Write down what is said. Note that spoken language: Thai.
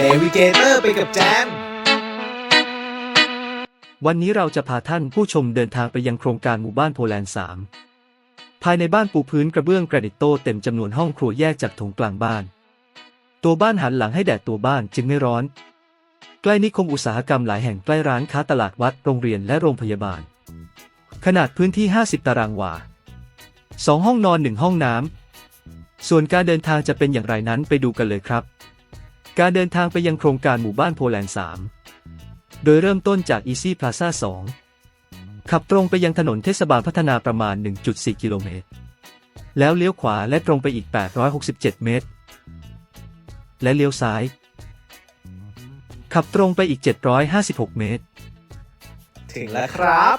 เลวิเกเตอร์ไปกับแจม วันนี้เราจะพาท่านผู้ชมเดินทางไปยังโครงการหมู่บ้านโพแลนด์ 3 ภายในบ้านปูพื้นกระเบื้องกรนิตโตเต็มจำนวนห้องครัวแยกจากโถงกลางบ้าน ตัวบ้านหันหลังให้แดดตัวบ้านจึงไม่ร้อน ใกล้นิคมอุตสาหกรรมหลายแห่งใกล้ร้านค้าตลาดวัดโรงเรียนและโรงพยาบาล ขนาดพื้นที่ 50 ตารางวาสองห้องนอนหนึ่งห้องน้ำส่วนการเดินทางจะเป็นอย่างไรนั้นไปดูกันเลยครับ การเดินทางไปยังโครงการหมู่บ้านโพแลนด์ 3 โดยเริ่มต้นจาก Easy Plaza 2ขับตรงไปยังถนนเทศบาลพัฒนาประมาณ 1.4 กิโลเมตร แล้วเลี้ยวขวาและตรงไปอีก 867 เมตร และเลี้ยวซ้าย ขับตรงไปอีก 756 เมตร ถึงแล้วครับ